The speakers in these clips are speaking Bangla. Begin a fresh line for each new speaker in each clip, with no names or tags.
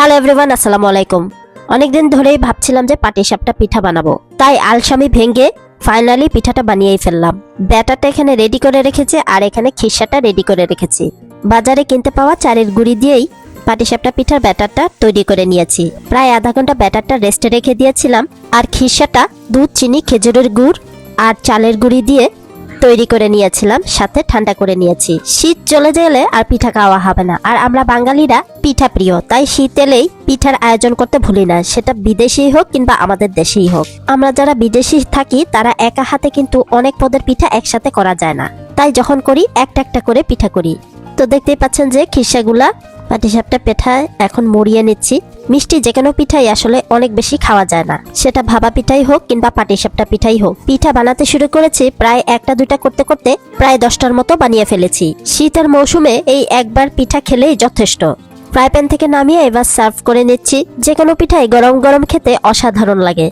হ্যালো এভরিওয়ান আসসালামু আলাইকুম। অনেকদিন ধরেই ভাবছিলাম যে পাটিসাপটা পিঠা বানাবো। তাই আলসামি ভেঙে ফাইনালি পিঠাটা বানিয়েই ফেললাম। ব্যাটারটা এখানে রেডি করে রেখেছি আর এখানে খিসাটা রেডি করে রেখেছি। বাজারে কিনতে পাওয়া চালের গুঁড়ি দিয়েই পাটিসাপটা পিঠার ব্যাটারটা তৈরি করে নিয়েছি। প্রায় আধা ঘণ্টা ব্যাটারটা রেস্টে রেখে দিয়েছিলাম আর খিসাটা দুধ, চিনি, খেজুরের গুড় আর চালের গুঁড়ি দিয়ে তৈরি করে নিয়েছিলাম, সাথে ঠান্ডা করে নিয়েছি। শীত চলে গেলে আর পিঠা খাওয়া হবে না। আর আমরা বাঙালিরা পিঠা প্রিয়, তাই শীত এলেই পিঠার আয়োজন করতে ভুলি না। সেটা বিদেশেই হোক কিংবা আমাদের দেশেই হোক। আমরা যারা বিদেশি থাকি, তারা একা হাতে কিন্তু অনেক পদের পিঠা একসাথে করা যায় না। তাই যখন করি, একটা একটা করে পিঠা করি। তো দেখতেই পাচ্ছেন যে খিসাগুলা পাটিসাপটা পিঠা এখন মুড়িয়ে নিচ্ছি। মিষ্টি যে কোনো পিঠাই আসলে অনেক বেশি খাওয়া যায় না। সেটা ভাবা পিঠাই হোক কিংবা পাটিসাপটা পিঠাই হোক। পিঠা বানাতে শুরু করেছি প্রায় একটা দুইটা করতে করতে প্রায় দশটার মতো বানিয়ে ফেলেছি। শীতের মৌসুমে এই একবার পিঠা খেলেই যথেষ্ট। ফ্রাই প্যান থেকে নামিয়ে এবার সার্ভ করে নিচ্ছি। যে কোনো পিঠাই গরম গরম খেতে অসাধারণ লাগে।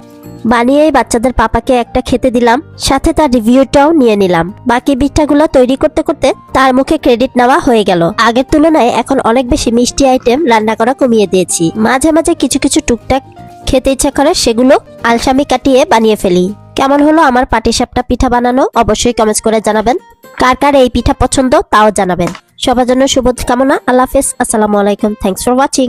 বানিয়েই বাচ্চাদের পাপাকে একটা খেতে দিলাম, সাথে তার রিভিউটাও নিয়ে নিলাম। বাকি পিঠাগুলো তৈরি করতে করতে তার মুখে ক্রেডিট নেওয়া হয়ে গেল। আগের তুলনায় এখন অনেক বেশি মিষ্টি আইটেম রান্না করা কমিয়ে দিয়েছি। মাঝে মাঝে কিছু কিছু টুকটাক খেতে ইচ্ছা করে সেগুলো আলসামি কাটিয়ে বানিয়ে ফেলি। কেমন হলো আমার পাটিসাপটা পিঠা বানানো? অবশ্যই কমেন্টস করে জানাবেন। কার কার এই পিঠা পছন্দ তাও জানাবেন। সবার জন্য শুভ কামনা। আল্লাহ হাফেজ। আসসালামু আলাইকুম। Thanks for watching